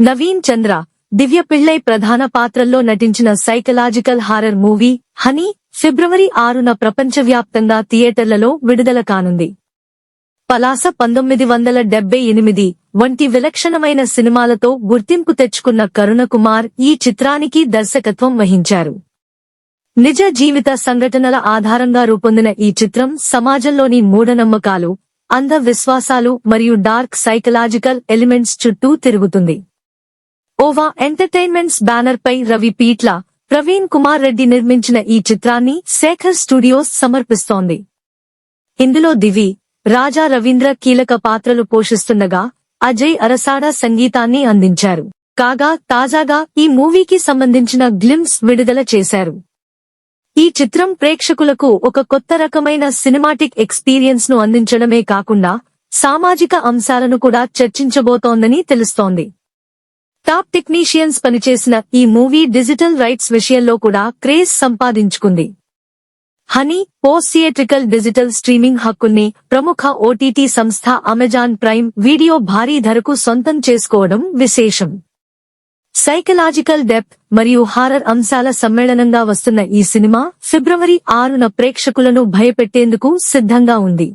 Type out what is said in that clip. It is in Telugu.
నవీన్ చంద్ర దివ్య పిళ్ళై ప్రధాన పాత్రల్లో నటించిన సైకలాజికల్ హారర్ మూవీ హనీ ఫిబ్రవరి ఆరున ప్రపంచవ్యాప్తంగా థియేటర్లలో విడుదల కానుంది. పలాస పంతొమ్మిది వందల డెబ్బై ఎనిమిది వంటి విలక్షణమైన సినిమాలతో గుర్తింపు తెచ్చుకున్న కరుణకుమార్ ఈ చిత్రానికి దర్శకత్వం వహించారు. నిజ జీవిత సంఘటనల ఆధారంగా రూపొందిన ఈ చిత్రం సమాజంలోని మూఢనమ్మకాలు అంధ విశ్వాసాలు మరియు డార్క్ సైకలాజికల్ ఎలిమెంట్స్ చుట్టూ తిరుగుతుంది. ఓవా ఎంటర్టైన్మెంట్స్ బ్యానర్ పై రవి పీట్ల ప్రవీణ్ కుమార్ రెడ్డి నిర్మించిన ఈ చిత్రాన్ని శేఖర్ స్టూడియోస్ సమర్పిస్తోంది. ఇందులో దివి రాజా రవీంద్ర కీలక పాత్రలు పోషిస్తుండగా అజయ్ అరసాడ సంగీతాన్ని అందించారు. కాగా తాజాగా ఈ మూవీకి సంబంధించిన గ్లిమ్స్ విడుదల చేశారు. ఈ చిత్రం ప్రేక్షకులకు ఒక కొత్త రకమైన సినిమాటిక్ ఎక్స్పీరియన్స్ను అందించడమే కాకుండా సామాజిక అంశాలను కూడా చర్చించబోతోందని తెలుస్తోంది. టాప్ టెక్నీషియన్స్ పనిచేసిన ఈ మూవీ డిజిటల్ రైట్స్ విషయంలో కూడా క్రేజ్ సంపాదించుకుంది. Honey post theatrical digital streaming హక్కుల్ని ప్రముఖ ఓటీటీ సంస్థ అమెజాన్ ప్రైమ్ వీడియో భారీ ధరకు సొంతం చేసుకోవడం విశేషం. సైకలాజికల్ డెప్త్ మరియు హారర్ అంశాల సమ్మేళనంగా వస్తున్న ఈ సినిమా ఫిబ్రవరి ఆరున ప్రేక్షకులను భయపెట్టేందుకు సిద్ధంగా ఉంది.